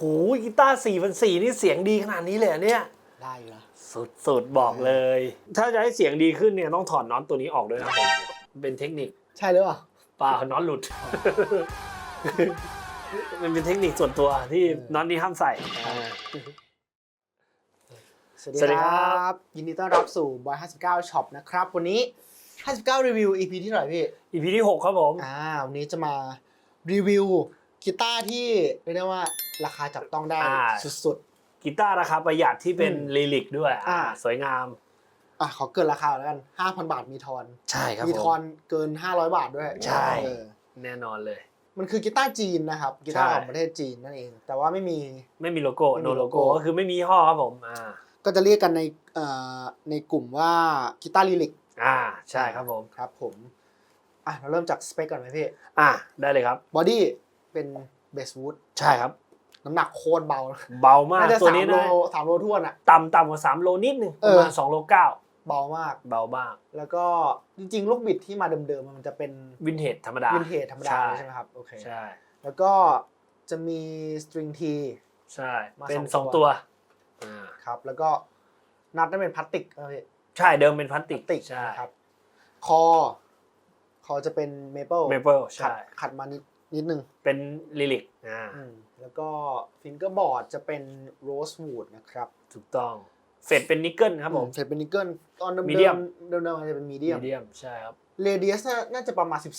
โหกีตาร์สี่พันสี่นี่เสียงดีขนาดนี้เลยเหรอเนี่ย ได้อยู่นะสุดสุดบอกเลย ถ้าจะให้เสียงดีขึ้นเนี่ยต้องถอดน็อตตัวนี้ออกด้วยนะผมเป็นเทคนิคใช่หรือเปล่า เปล่าน็อตหลุด มันเป็นเทคนิคส่วนตัวที่น็อตนี้ห้ามใส่อ่าสวัสดีสวัสดีคครัรับ ยินดีต้อนรับสู่ Boy 59 Shop นะครับ วันนี้ 59 รีวิว EP ที่เท่าไหร่พี่ อีพีที่หกครับผม อ่า วันนี้จะมารีวิวกีตาร์ที่เรียกได้ว่า ราคาจับต้องได้อ่า สุด กีตาร์ราคาประหยัดที่เป็นอืมลิลิกด้วยอ่า อ่าสวยงาม ๆอะขอเกินราคาแล้วกัน5,000 บาทมีทอน ใช่ครับมีผทอนเกิน 500 บาทด้วยใช่ เออแน่นอนเลย มันคือกีตาร์จีนนะครับกีตาร์ใช่ ของประเทศจีนนั่นเอง แต่ว่าไม่มี ไม่มีโลโก้ ไม่มีโนโลโลโก้โก้ก็คือไม่มียี่ห้อครับผม อ่า ก็จะเรียกกันในเอ่อในกลุ่มว่ากีตาร์ลิลิกอ่า ใช่ครับผม ครับผมอะเราเริ่มจากสเปคก่อนไหมพี่อ่า ได้เลยครับ บอดี้เป็นเบสวูดใช่ครับ น้ำหนักโคตรเบา เบามากน่าจะตัวสามนี้โลนะสามโลท้วนอะ ต่ำต่ำกว่าสามโลนิดนึงเอประอมาณสองโลเก้าเบามาก เบามากแล้วก็จริง ๆ ลูกบิดที่มาเดิมๆมันจะเป็นวินเทจธรรมดา วินเทจธรรมดาใช่เลยใช่ไหมครับโอเคใช่แล้วก็จะมีสตริงที ใช่มาเป็นสสอองงตัตัว วอ่าครับ แล้วก็นัดนั่นเป็นพลาสติกนะพี่ใช่เดิมเป็นพลาสติกติกใช่นะครับ คอ คอจะเป็นเมเปิลเมเปิลขัดใช่ขัดมานิดนิดนึง เป็นลิลิก อ่าอืมแล้วก็ฟิงเกอร์บอร์ดจะเป็นโรสวูดนะครับ ถูกต้องเฟดเป็นนิกเกิลครับผมเสร็จเป็นนิกเกิลตอนเดิม Medium เดิมเดิมๆมันจะเป็นมีเดียมมีเดียมใช่ครับเรเดียสน่าจะประมาณ 12 14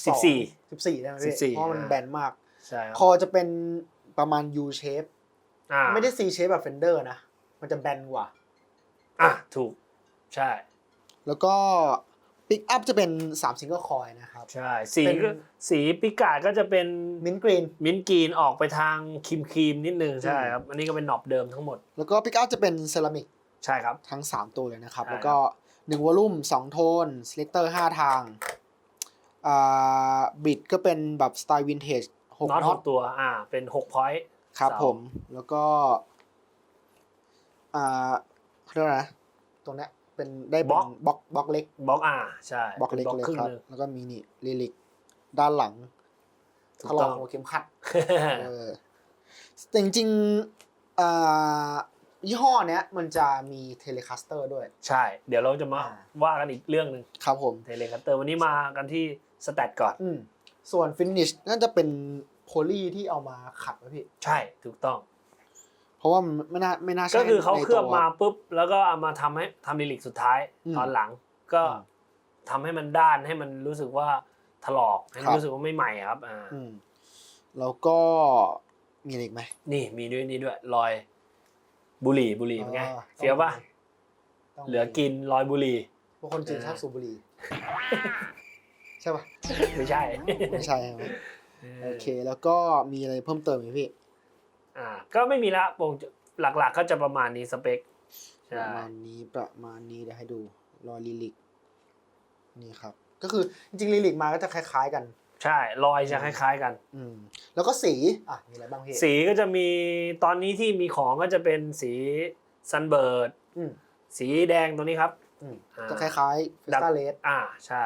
14ได้ไหมพี่14เพราะมันอ่าแบนมากใช่ครับคอจะเป็นประมาณ U shape อ่าไม่ได้ C shape แบบ Fender นะ มันจะแบนกว่า อะ ถูก ใช่ แล้วก็ ปิกอัพจะเป็น3 single coil นะครับ ใช่ สีเป็น ก็สีปิกาดก็จะเป็นมินกรีน มิ้นท์กรีนออกไปทางครีมครีมๆนิดนึงใช่อืมครับ อันนี้ก็เป็นหนอบเดิมทั้งหมดแล้วก็ปิกอัพจะเป็นเซรามิกใช่ครับ ทั้ง 3 ตัวเลยนะครับ ใช่ แล้วก็1วอลลุ่ม2โทน selector 5ทางอ่าบิดก็เป็นแบบสไตล์วินเทจ6น็อตน็หอตกตัวอ่าเป็นหกพอยต์ครับเสาผม แล้วก็อ่าเขาเรียกว่าอะไรนะตรงเนี้ย เป็นได้เป็นบล็อกบล็อกเล็กบล็อกอ่าใช่บล็อกเล็กป็นเลยครึ่งครับ หนึงแล้วก็มีนี่ลิลิกด้านหลังถูถกลอต้กองหัวเข็มขัด เออแต่จริงๆอ่ายี่ห้อเนี้ยมันจะมีเทเลคัสเตอร์ด้วย ใช่ เดี๋ยวเราจะมาอ่า ว่ากันอีกเรื่องหนึ่งครับผม เทเลคัตเตอร์วันนี้มากันที่สแตทก่อน อืมส่วนฟินิชน่าจะเป็นโพลีที่เอามาขัดไว้พี่ ใช่ถูกต้อง เพราะว่ามันไม่น่าไม่น่าใช่ก็คือเขาในเคลือบตัวมาปุ๊บ แล้วก็เอามาทำให้ทำลิลิกสุดท้ายอืมตอนหลัง ก็อืมทำให้มันด้านให้มันรู้สึกว่าถลอกให้ครัมันบรู้สึกว่าไม่ใหม่ครับอ่าอืมแล้วก็มีอะไรอีกไหมนี่มีด้วยนี่ด้วยรอยบุหรี่บุหรี่เป็นไงอ๋อเฟี้ยวปะต้องมีเหลือกินรอยบุหรี่เพราะคนจีนเออชอบสูบบุหรี่ใช่ปะไม่ใช่ไม่ใช่ใช่ไหมโอเค แล้วก็มีอะไรเพิ่มเติมไหมพี่ อ่าก็ไม่มีละวงหลักๆก็จะประมาณนี้สเปคปใช่ระมาณนี้ประมาณนี้เดี๋ยวให้ดูรอยลิลิกนี่ครับ ก็คือจริงๆลิลิกมาก็จะคล้าย ๆ กัน ใช่รอยจะคล้ายๆกัน อืม แล้วก็สีอะมีอะไรบ้างพี่สีก็จะมีตอนนี้ที่มีของก็จะเป็นสีซันเบิร์ดอืมสีแดงตัวนี้ครับ อืมอ่า จะคล้ายๆเฟสตาเลส อ่าใช่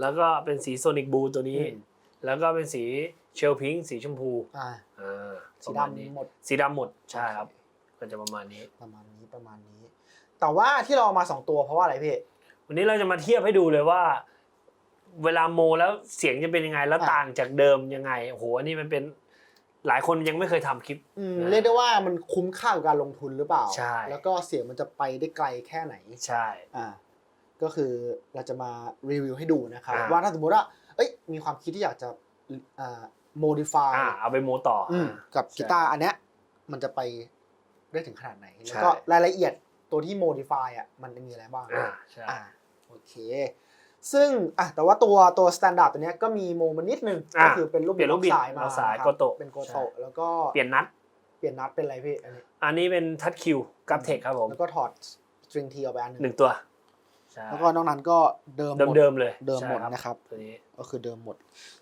แล้วก็เป็นสีโซนิกบูตัวนี้ อืม แล้วก็เป็นสี เชลพิงสีชมพูอ่าอ่าสีประมาณนี้ดำหมด สีดำหมดใช่ครับก็จะประมาณนี้ ประมาณนี้ประมาณนี้ แต่ว่าที่เราเอามาสองตัวเพราะว่าอะไรพี่ วันนี้เราจะมาเทียบให้ดูเลยว่า เวลาโมแล้วเสียงจะเป็นยังไงแล้วอะต่างจากเดิมยังไงโอ้โหอันนี้มันเป็นหลายคนยังไม่เคยทำคลิป อืมอ่าเรียกได้ว่ามันคุ้มค่ากับการลงทุนหรือเปล่า ใช่ แล้วก็เสียงมันจะไปได้ไกลแค่ไหน ใช่ อ่า ก็คือเราจะมารีวิวให้ดูนะครับ อ่า ว่าถ้าสมมติว่า เอ้ย มีความคิดที่อยากจะอ่า modify อ่าเอาไปโมต่อออืมกับใช่กีตาร์อันเนี้ยมันจะไปได้ถึงขนาดไหนใช่แล้วก็รายละเอียดตัวที่ modify อะมันมีอะไรบ้างอ่าใช่อ่าโอเค ซึ่งอะแต่ว่าตัวตัว standard ตัวเนี้ยก็มีโมมานิดนึงอะก็คือเป็นรูปเปลี่ยนรูปบิดสายมาเอาสายครับโกโตะเป็นโกใช่โตะแล้วก็เปลี่ยนนัด เปลี่ยนนัดเป็นอะไรพี่อันนี้อันนี้เป็นทัชคิวกับเทคครับผมแล้วก็ถอดสตริงทีออกไปอันหนึงหนึ่งตัวใช่แล้วก็นอกนั้นก็เดิมหมดเดิมๆเลย เดิมหมดใช่นะครับตัวนี้ก็คือเดิมหมด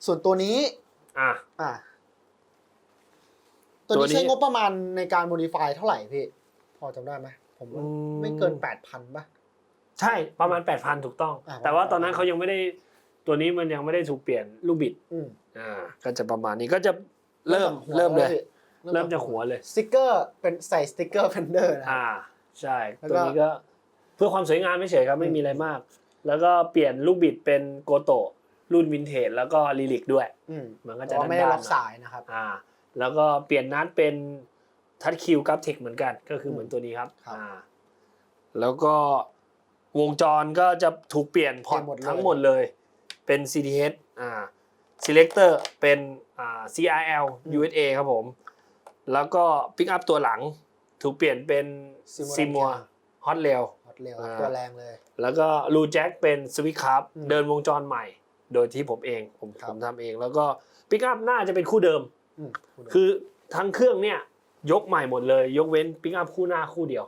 ส่วนตัวนี้ อะ อะตัวตัวนี้ นี้ใช้งบประมาณในการ modify เท่าไหร่พี่ พอจำได้ไหมผมว่าไม่เกินแปดพันป่ะ ใช่ประมาณ 8,000 ถูกต้อง อ่าแต่ว่าประมาณตอนนั้นเขายังไม่ได้ตัวนี้มันยังไม่ได้ถูกเปลี่ยนลูกบิด อืมอ่า ก็จะประมาณนี้ก็จะเริ่มเริ่มเลยพี่เริ่มจากหัวเลย สติกเกอร์เป็นใส่สติกเกอร์เฟนเดอร์นะครัอ่าบใช่ แล้วตัวก็นี้ก็เพื่อความสวยงามไม่เฉยครับไม่มีอะไรมาก แล้วก็เปลี่ยนลูกบิดเป็นโกโตะ รุ่นวินเทจแล้วก็ลิลิกด้วย อืมมันก็แต่จะว่าไม่ได้ด้านๆล็อกหน่อยสายนะครับ อ่าแล้วก็เปลี่ยนนัดเป็นทัชคิวกับเทคเหมือนกันก็คือมเหมือนตัวนี้ครับครับอ่าแล้วก็วงจรก็จะถูกเปลี่ยนพอร์ตเปลี่ยนหมดเลย ทั้งหมดเลย เป็น CTH อ่า selector เป็นอ่า CRL USA ครับผม แล้วก็ปิกอัพตัวหลัง ถูกเปลี่ยนเป็น Seymour Seymour Hot Rail ฮอตเร็วอ่า ตัวแรงเลย แล้วก็รูแจ็คเป็นสวิตคัพอืม เดินวงจรใหม่ โดยที่ผมเองผมครับผมทำเอง แล้วก็ปิกอัพน่าจะเป็นคู่เดิมอืมคือทั้งเครื่องเนี่ยยกใหม่หมดเลย ยกเว้นปิกอัพคู่หน้าคู่เดียว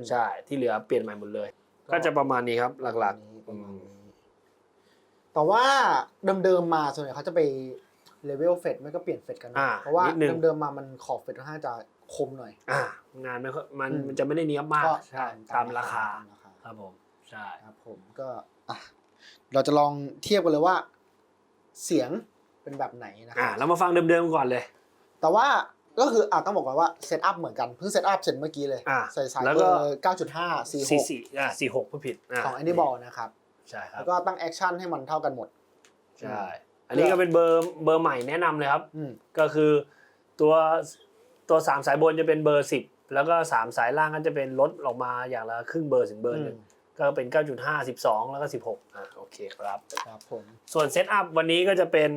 มใช่ที่เหลือเปลี่ยนใหม่หมดเลย ก็จะประมาณนี้ครับหลักประมาณนี้แต่ว่าเดิมๆมาส่วนใหญ่เขาจะไปเลเวลเฟดไม่ก็เปลี่ยนเฟดกันๆอ่าเพราะว่านิดนึงเดิมๆมามันขอบเฟดค่อนข้างจะคมหน่อยอ่างานไม่ค่อยมันอืมมันจะไม่ได้เนี้ยบมากก็ใช่ตามราคาตามราคาครับผมใช่ครับผมก็อะ เราจะลองเทียบกันเลยว่า เสียงเป็นแบบไหนนะคอ่ารับเรามาฟังเดิมๆก่อนเลย แต่ว่าก็คืออะต้องบอกก่อนว่าเซตอัพเหมือนกันเพิ่งเซตอัพเสร็จเมื่อกี้เลย อ่าใส่สายแล้วเบก็ อร์9.5 สี่46 สี่อ่าสี่หกผู้ผิดาของ Aniball นะครับ ใช่ครัแล้บ วก็ตั้งแอคชั่นให้มันเท่ากันหมด ใช่ อันนี้ก็เป็นเบอร์เบอร์ใหม่แนะนำเลยครับ อืม ก็คือตัวตัวสามสายบนจะเป็นเบอร์สิบแล้วก็สามสายล่างก็จะเป็นลดออกมาอย่างละครึ่งเบอร์ถึงเบอร์หนึ่ง ก็เป็น 9.5 12 แล้วก็ 16อะโอเคครับ ครับผมส่วนเซตอัพวันนี้ก็จะเป็น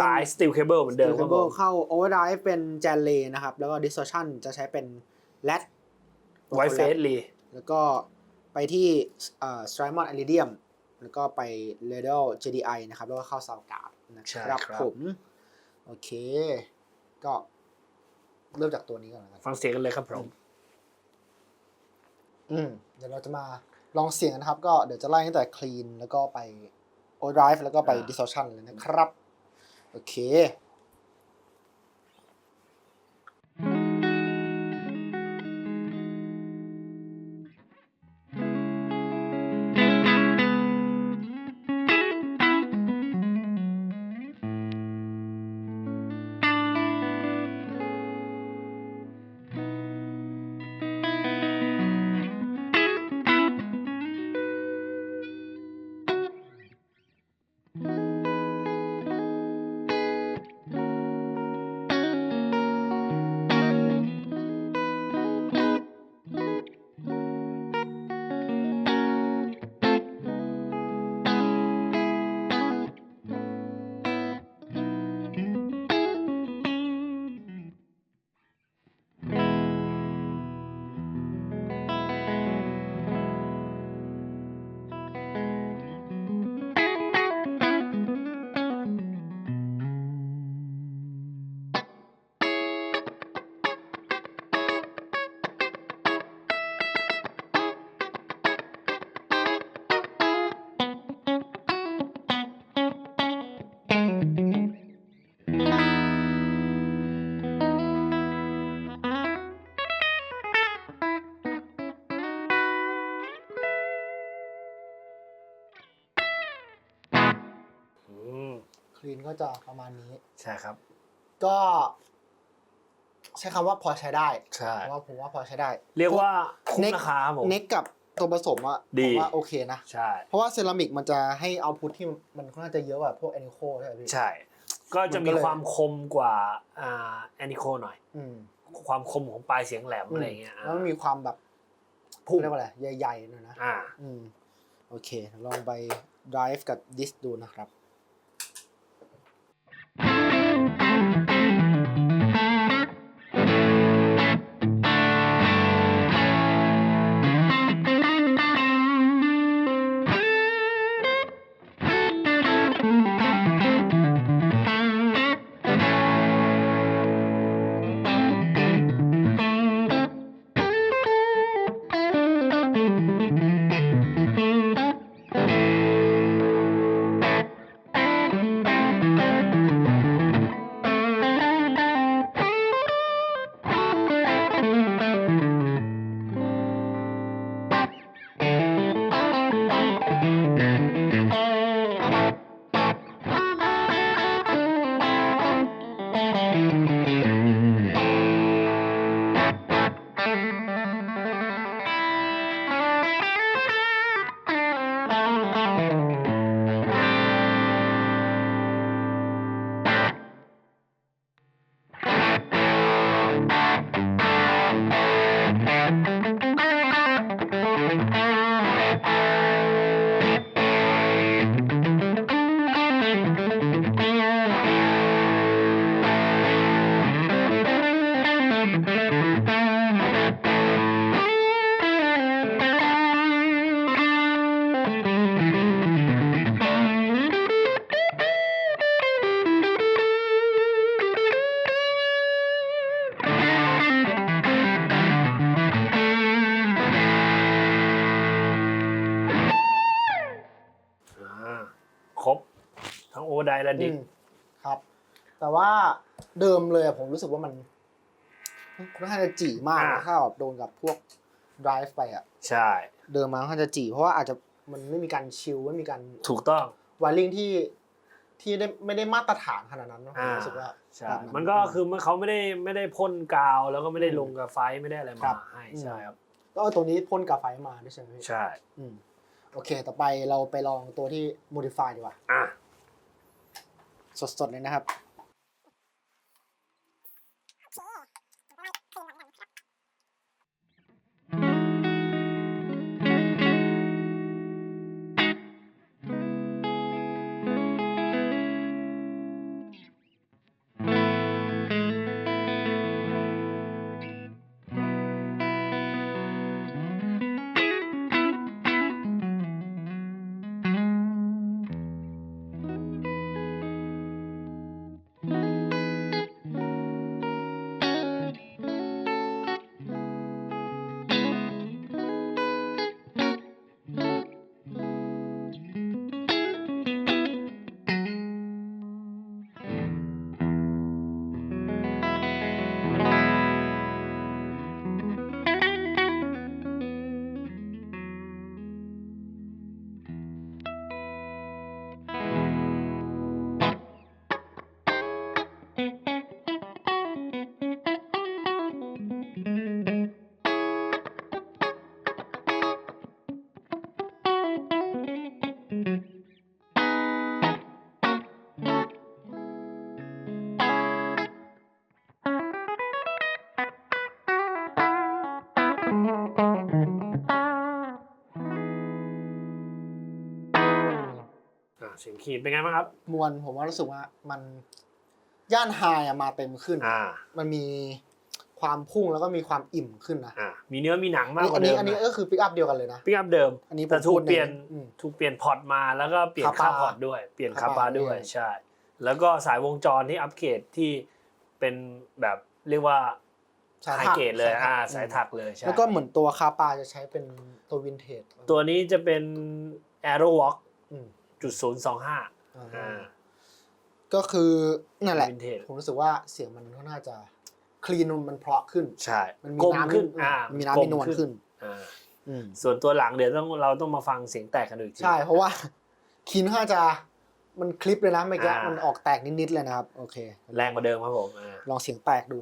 สาย Steel Cable เหมือนเดิมเคครับผเบิลมเข้า Overdrive เป็น j a n l e นะครับ แล้วก็ Distortion จะใช้เป็น LED White Face ลีแล้วก็ไปที่เอ่อ Strymon Iridium แล้วก็ไป Radial JDI นะครับ แล้วก็เข้า Soundcard นะครับผมโอเค ก็เริ่มจากตัวนี้ก่อนนะครับ ฟังเสียงกันเลยครับผม อืมเดี๋ยวเราจะมา ลองเสียงนะครับ ก็เดี๋ยวจะไล่ตั้งแต่ clean แล้วก็ไป overdrive แล้วก็ไปอ่า distortion เลยนะครับ โอเค clean ก็จะประมาณนี้ ใช่ครับ ก็ ใช้คำว่าพอใช้ได้ใช่เพราะว่าผมว่าพอใช้ได้ เรียกว่าคุ้มเน็กราคาครับผม เน็กกับตัวผสมอะดี ผมว่าโอเคนะ ใช่ เพราะว่าเซรามิกมันจะให้เอาพุทที่มันค่อนข้างจะเยอะกว่าพวกแอนิโคใช่ไหมพี่ ใช่ ก็จะมันก็มีเลยความคมกว่าอ่าแอนิโคหน่อย อืมความคมของปลายเสียงแหลมอะไรอย่างเงี้ยแล้วมันมีความแบบพุ่งเรียกว่าอะไร ใหญ่ๆหน่อยนะ อ่า อืม โอเค ลองไป drive กับ dis ดูนะครับ อไดและดิสอืมครับ แต่ว่าเดิมเลยอะผมรู้สึกว่ามันค่อนข้างจะจี่มากนะถ้าแบบโดนกับพวก drive ไปอะใช่ เดิมมาค่อนข้างจะจี่เพราะว่าอาจจะมันไม่มีการชิลไม่มีการถูกต้องว i ลิงที่ที่ได้ไม่ได้มาตรฐานขนาดนั้นเนอะผมอ่า รู้สึกว่า ใช่แบบมันก็คือมันเขาไม่ได้ไม่ได้พ่นกาว แล้วก็ไม่ได้ลงกับไฟไม่ได้อะไรครัมาบ ให้อืมใช่ครับก็เอาตัวนี้พ่นกาไฟมาด้วยใช่ไหมพี่ใช่อืมโอเค ต่อไปเราไปลองตัวที่ modify ดีกว่า อะ สดๆเลยนะครับ อะเสียงขีดเป็นไงบ้างครับ มวลผมว่ารู้สึกว่ามัน ย่านไฮอะมาเต็มขึ้น อ่า มันมีความพุ่งแล้วก็มีความอิ่มขึ้นนะอ่า มีเนื้อมีหนังมากกอัว่านเดินี้มอันนี้ก็คือปิกอัพเดียวกันเลยนะ ปิกอัพเดิม อันนี้ผมแต่ถูพูกดในเปลี่ยนอืมถูกเปลี่ยนพอร์ตมาแล้วก็เปลี่ยนคาค่าปาพอร์ตด้วย เปลี่ยนคาคาปาปาด้วยเนี่ยใช่ แล้วก็สายวงจรที่อัปเกรดที่เป็นแบบเรียกว่าสายไฮถักเกรดเลยสายถักอ่าอืมสายถักเลย ใช่ แล้วก็เหมือนตัวคาปาจะใช้เป็นตัววินเทจตัวนี้จะเป็น Aero Walk อืมจุดศูนย์สองห้า อ่า อ่า ก็คือนั่นแหละวินเทจผมรู้สึกว่าเสียงมันก็น่าจะคลีนมันเพราะขึ้น ใช่มันมีกลมน้ำขึ้นอืมอ่ามีน้ำมีนวลขึ้นอ่าอืมส่วนตัวหลังเดี๋ยวต้องเราต้องมาฟังเสียงแตกกันดูอีกที ใช่เพราะว่าคีนค่อนข้างจะมันคลิปเลยนะเมื่อกี้อ่ามั มันออกแตกนิดๆเลยนะครับ โอเค แรงกว่าเดิมครับผมอ่าลองเสียงแตกดู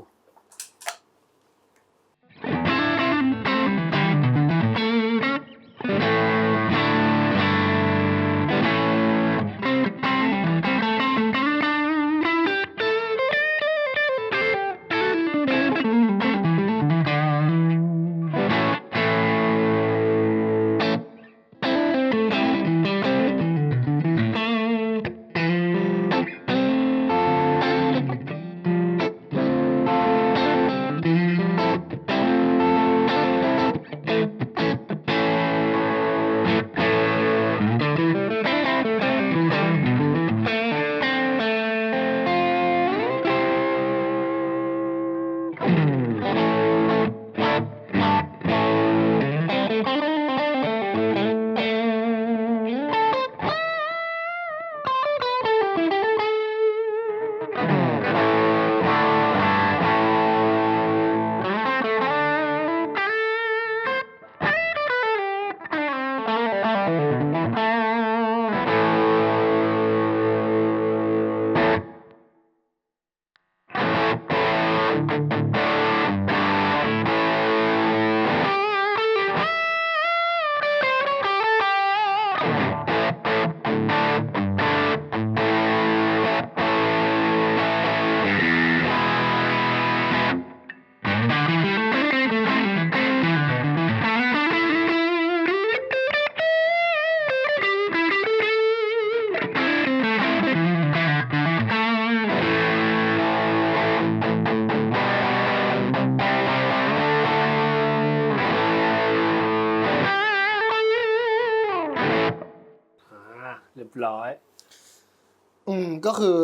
คือ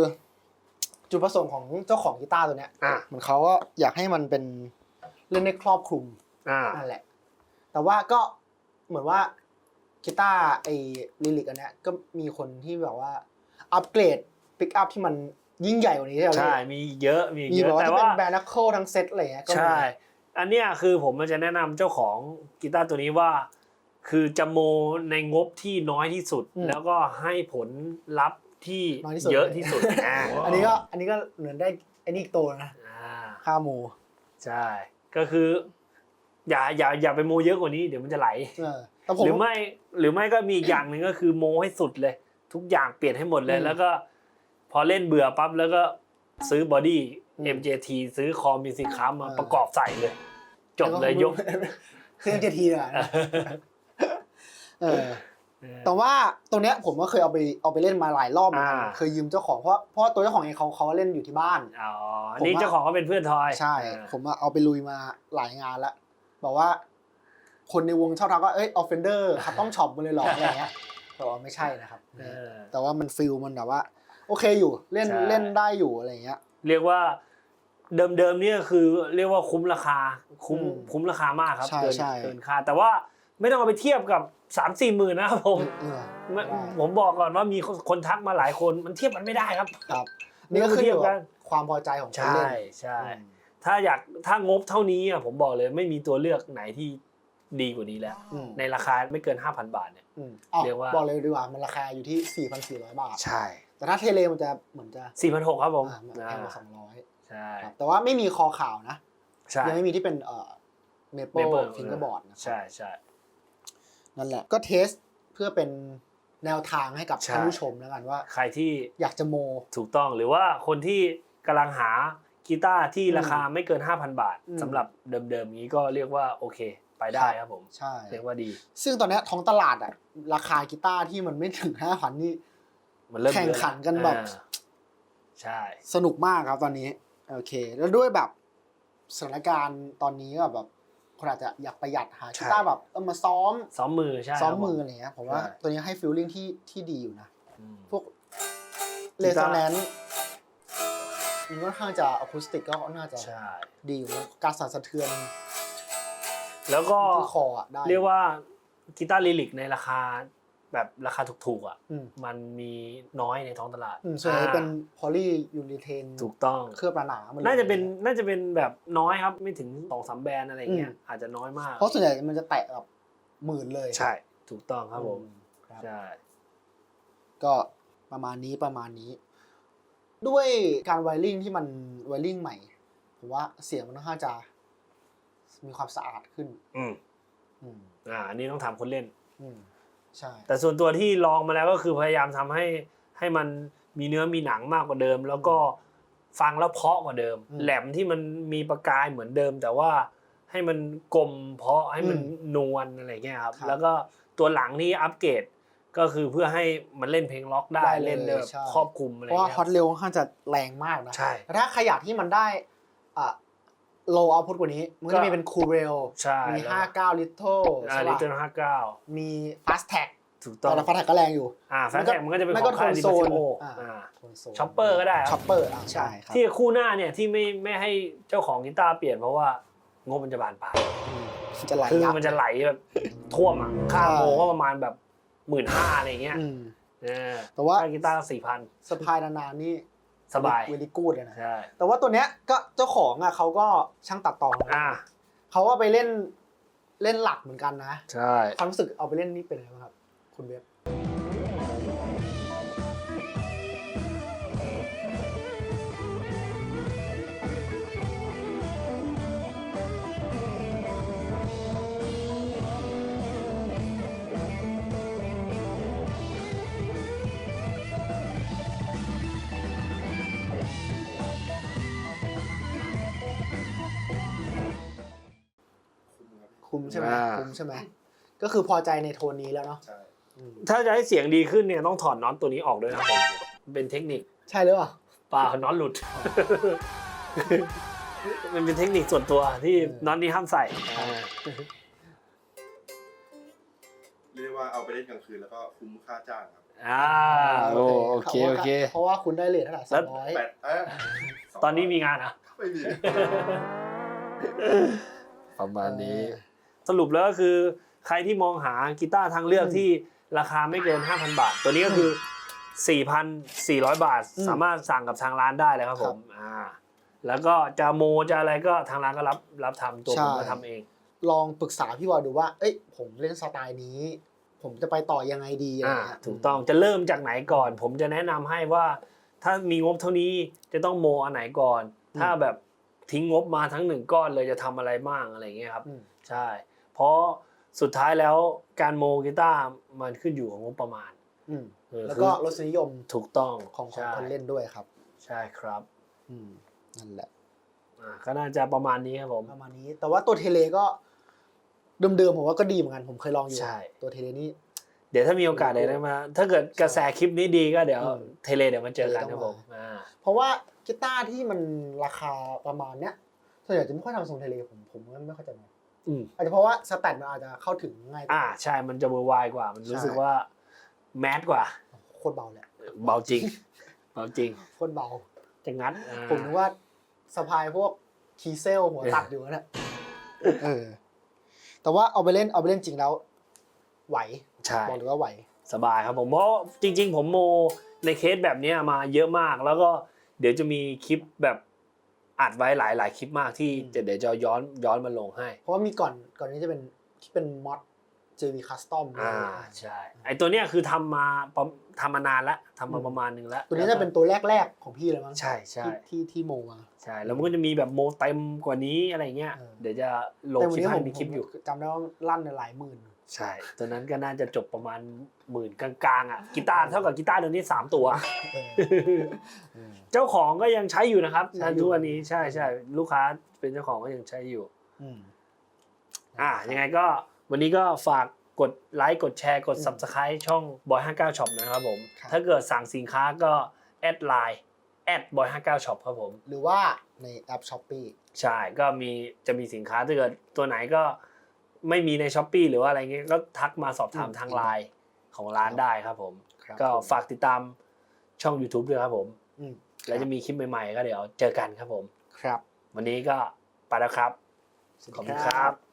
จุดประสงค์ของเจ้าของกีตาร์ตัวเนี้ยอ่า เหมือนเขาก็อยากให้มันเป็นเล่นได้ครอบคลุมอ่า นั่นแหละ แต่ว่าก็เหมือนว่ากีตาร์ไอ้ลิลิกอันเนี้ยก็มีคนที่แบบว่า อัปเกรดปิกอัพที่มันยิ่งใหญ่กว่านี้ที่เราใช่เล่นมีเยอะ มีมีเยแบบอะ ว่าแต่ที่เป็ว่านแบรนด์นักโคทั้งเซตอะไรเงี้ยก็มี ใช่ อันเนี้ยคือผมมันจะแนะนำเจ้าของกีตาร์ตัวนี้ว่า คือจะโมในงบที่น้อยที่สุดแล้วก็ให้ผลลัพธ์ ที่เยอะที่สุดอ่าอันนี้ก็อันนี้ก็เหมือนได้ไอ้นี่อีกตัวนะอ่าค่าโมใช่ ก็คือ อย่าอย่าอย่าไปโมเยอะกว่านี้เดี๋ยวมันจะไหล เออแต่ผม หรือไม่หรือไม่ก็มีอีกอย่างหนึ่งก็คือโมให้สุดเลย ทุกอย่างเปลี่ยนให้หมดเลยอืมแล้วก็ พอเล่นเบื่อปั๊บแล้วก็ซื้อบอดี้ อืม MJT ซื้อคอมิวสิคัมมาเออ ประกอบใส่เลย จบเลยยก เครื่องเจทีเลยอะเออ แต่ว่าตัวเนี้ยผมก็เคยเอาไปเอาไปเล่นมาหลายรอบเหมือนกันอ่า เคยยืมเจ้าของเพราะเพราะว่าตัวเจ้าของเองเขาเขาเล่นอยู่ที่บ้าน อ๋ออันนี้ผมว่า เจ้าของเขาเป็นเพื่อนทอยใช่ อ่าผมอะเอาไปลุยมาหลายงานแล้วบอกว่า คนในวงชอบทักว่าเอ้ยออฟเฟนเดอร์คับต้องช็อปมาเลยเหรออะไรเงี้ยแต่ว่าไม่ใช่นะครับ เออ แต่ว่ามันฟิลมันแบบว่า โอเคอยู่เล่นใช่ เล่นได้อยู่อะไรเงี้ย เรียกว่าเดิมๆเนี่ยคือเรียกว่าคุ้มราคาคุ้มอืมคุ้มราคามากครับใช่เกินใช่ เกินค่าแต่ว่าไม่ต้องเอาไปเทียบกับ สามสี่หมื่นนะครับผมเออไม่ได้ ผมบอกก่อนว่ามีคนทักมาหลายคนมันเทียบกันไม่ได้ครับ ครับ นี่ก็ขึ้นอยู่เทียบกักับนความพอใจของคนใช่เล่นใช่ อืมถ้าอยากถ้างบเท่านี้อะผมบอกเลยไม่มีตัวเลือกไหนที่ดีกว่านี้แล้ว อืมในราคาไม่เกิน 5,000 บาทเนี่ย อืมอ้าวเรียกว่า บอกเลยดีกว่ามันราคาอยู่ที่ 4,400 บาท ใช่ แต่ถ้าเทเลมันจะเหมือนจะ4,600ครับผมอ่าแพงกว่า200ใช่ครับแต่ว่าไม่มีคอข่าวนะ ใช่ยังไม่มีที่เป็นเอ่อเมเปิล Maple ฟิงเกอร์บอร์ดนะครับใช่ใช่ นั่นแหละก็เทสเพื่อเป็นแนวทางให้กับใช่ ท่านผู้ชมแล้วกันว่า ใครที่อยากจะโม ถูกต้องหรือว่าคนที่กำลังหากีตาร์ที่ราคาไม่เกิน 5,000 บาทอืมสำหรับเดิมๆนี้ก็เรียกว่าโอเค ไปได้ครับผม ใช่ เรียกว่าดี ซึ่งตอนเนี้ยท้องตลาดอะราคากีตาร์ที่มันไม่ถึง5,000นี่ มันเริ่มแข่งขันกันแบบ อ่าใช่ สนุกมากครับตอนนี้ โอเค แล้วด้วยแบบสถานการณ์ตอนนี้ก็แบบ คนอาจจะอยากประหยัดหากีตาร์แบบเออมาซ้อมซ้อมมือใช่ซ้อมครับมืออะไรเงี้ยผมว่าใช่ตัวนี้ให้ฟีลลิ่งที่ที่ดีอยู่นะอืมพวกกีเลตาร์สแนนมันค่อนข้างจะอะคูสติกก็น่าจะใช่ดีอยู่นะการสั่นสะเทือน แล้วก็ที่คออะได้เรียกว่ากีตาร์ลิลิกในราคา แบบราคาถูกๆอะอืมมันมีน้อยในท้องตลาดอืมส่วนใหญ่อ่าเป็นพอลียูริเทนถูกต้อง เคลือบหนาๆหมดลยน่าจะเป็นน่าจะเป็นแบบน้อยครับไม่ถึงสองสามแบรนด์อะไรเงี้ยอืม อาจจะน้อยมากเพราะส่วนใหญ่มันจะแตะแบบหมื่นเลยใช่ถูกต้องครับผมอืครับ ใช่ ก็ประมาณนี้ประมาณนี้ ด้วยการไวริ่งที่มันไวริ่งใหม่ผมว่าเสียงมันค่อนข้างจะ มีความสะอาดขึ้น อืมอืมอ่าอันนี้ต้องถามคนเล่น อืม ใช่แต่ส่วนตัวที่ลองมาแล้วก็คือพยายามทำให้ให้มันมีเนื้อมีหนังมากกว่าเดิม แล้วก็ฟังแล้วเพราะกว่าเดิม แหลมที่มันมีประกายเหมือนเดิม แต่ว่าให้มันกลมเพราะให้มันนวลอะไรเงี้ยครับ แล้วก็ตัวหลังที่อัปเกรดก็คือเพื่อให้มันเล่นเพลงล็อกได้เล่นได้แบบครอบคลุมอะไรเพราะว่าเงี้ยฮอตเร็วค่อนข้างจะแรงมากนะใช่แต่ถ้าใครอยากที่มันได้อะ โลเอาพุทกว่านี้ มันก็จะมีเป็นคูเรลใช่มีแล้ว59ลิตเทิลอ่าใช่ลิป่ะตเติ้ลห้าเก้ามีฟาสแท็กถูกต้อแต่งฟาสแท็กก็แรงอยู่อ่าแฟนแท็กมันก็จะเป็นไม่ขก็องค่ายโทนดิโซโซนโออ่าอ่าโทนโซนช็อปเปอร์ก็ได้ครับช็อปเปอร์อะใช่ครับที่คู่หน้าเนี่ยที่ไม่ไม่ให้เจ้าของกีตาร์เปลี่ยนเพราะว่างบมันจะบานปลายอืมจะไหลคือยับมันจะไหลแบบท่วมอะค่าใช่โมก็ประมาณแบบหมื่นห้าอะไรเงี้ยอืมเออแต่ว่าค่ากีตาร์สี่พันสะพายนานๆนี่ สบายเวลิกูดเลยนะใช่แต่ว่าตัวเนี้ยก็เจ้าของอะเขาก็ช่างตัดต่อนะอ่าเขาก็ไปเล่นเล่นหลักเหมือนกันนะ ใช่ความรู้สึกเอาไปเล่นนี่เป็นไงบ้างครับ คุณเว็บ คุ้มใช่ไหมอ่า คุ้มใช่ไหมก็คือพอใจในโทนนี้แล้วเนาะใช่อืมถ้าจะให้เสียงดีขึ้นเนี่ยต้องถอดน็อตตัวนี้ออกด้วยนะผมเป็นเทคนิคใช่หรือเปล่า เปล่าน็อตหลุด มันเป็นเทคนิคส่วนตัวที่เออ น็อตนี้ห้ามใส่ อ่าเรียกว่าเอาไปเล่นกลางคืนแล้วก็คุ้มค่าจ้างครับอ่า โอโอเคโอเค เพราะว่าคุณได้เลทเท่าไหร่แล้สาวมร้อยแปดเอ๊ะตอนนี้มีงานอะ ไม่มี ประมาณนี้ สรุปแล้วก็คือใครที่มองหากีตาร์ทางเลือกอืมที่ราคาไม่เกิน 5,000 บาท ตัวนี้ก็คือ 4,400 บาทอืมสามารถสั่งกับทางร้านได้เลยครับคผรับมอ่าแล้วก็จะโมจะอะไรก็ทางร้านก็รับรับทำตัวใช่ผมมาทำเอง ลองปรึกษาพี่วอลดูว่า เอ้ย ผมเล่นสไตล์นี้ ผมจะไปต่อยังไงดีอะไรอ่าเงี้ยถูกต้องจะเริ่มจากไหนก่อน ผมจะแนะนำให้ว่า ถ้ามีงบเท่านี้จะต้องโมอันไหนก่อน ถ้าแบบทิ้งงบมาทั้งหนึ่งก้อนเลยจะทำอะไรบ้างอะไรอย่างเงี้ยครับอืมใช่ เพราะสุดท้ายแล้วการโมกีตาร์มันขึ้นอยู่กับงบประมาณอืมเออแล้วก็คือรสนิยมถูกต้องของของใช่คนเล่นด้วยครับ ใช่ครับอืมนั่นแหละ อ่าก็น่าจะประมาณนี้ครับผม ประมาณนี้ แต่ว่าตัวเทเลก็เดิมๆผมว่าก็ดีเหมือนกันผมเคยลองอยู่ ใช่ ตัวเทเลนี่ เดี๋ยวถ้ามีโอกาสเดี๋ยวได้มา ถ้าเกิดกระแสคลิปนี้ดีก็เดี๋ยวอืมเทเลเดี๋ยวมาเจอกันเทเลคต้รัอบงผมมาอ่าเพราะว่ากีตาร์ที่มันราคาประมาณเนี้ยส่วนใหญ่จะไม่ค่อยทำทรงเทเลผมผมก็ไม่ค่อยจะมาอืม อาจจะเพราะว่าสแตทมันอาจจะเข้าถึงง่ายกว่าอ่าใช่มันจะเวอร์ไวกว่า มันรู้ใช่สึกว่าแมสกว่าโคตรเบาเลยเบาจริงเบาจริงโคตรเบาจะงัดอ่าผมนึกว่าสะพายพวกคีเซลหัวตัดอยู่นั่นแหละเออ แต่ว่าเอาไปเล่นเอาไปเล่นจริงแล้ว ไหวใช่บอกเลยว่าไหว สบายครับผมเพราะจริง ๆ ผมโมในเคสแบบเนี้ยมาเยอะมากแล้วก็เดี๋ยวจะมีคลิปแบบ อัดไว้หลายหลายคลิปมากที่อืมจะเดี๋ยวจะย้อนย้อนมาลงให้ เพราะว่ามีก่อนก่อนนี้จะเป็นที่เป็นมอด JV Custom อ่าใช่ไอตัวเนี้ยคือทำมาประทำมานานแล้วทำมาอืมประมาณนึงแล้ว ตัวนี้จะเป็นตัวแรกๆของพี่เลยมั้งใช่ใช่ที่ที่ที่โมมาใช่แล้วมันก็จะมีแบบโมเต็มกว่านี้อะไรเงี้ยเออเดี๋ยวจะลงแต่วัคลิปนี้ผให้มมีคลิปอยู่ผมจำได้ว่าลั่นในหลายหมื่น ใช่ตัวนั้นก็น่าจะจบประมาณหมื่นกลางๆอะกีตาร์เท่ากับกีตาร์ตัวนี้สามตัวเออเออเจ้าของก็ยังใช้อยู่นะครับใช้อยู่ทุกวันนี้ใช่ใช่ลูกค้าเป็นเจ้าของก็ยังใช้อยู่อืมอ่ายังไงก็วันนี้ก็ฝากกดไลค์กดแชร์กดอืม subscribe ช่อง boy 59 shop นะครับผมครับถ้าเกิดสั่งสินค้าก็แอดไลน์แอด boy 59 shop ครับผม หรือว่าในแอปช้อปปี้ใช่ก็มีจะมีสินค้าถ้าเกิดตัวไหนก็ ไม่มีใน s h อ p e e หรือว่าอะไรเงี้ยก็ทักมาสอบถามอืมทางไลน์ของร้านได้ครับผม ครับก็ผมฝากติดตามช่อง YouTube ด้วยครับผม อืมแล้วจะมีคลิปใหม่ๆ ก็เดี๋ยวเจอกันครับผม ครับวันนี้ก็ไปแล้วครับสวัสดีขอบคุณครับ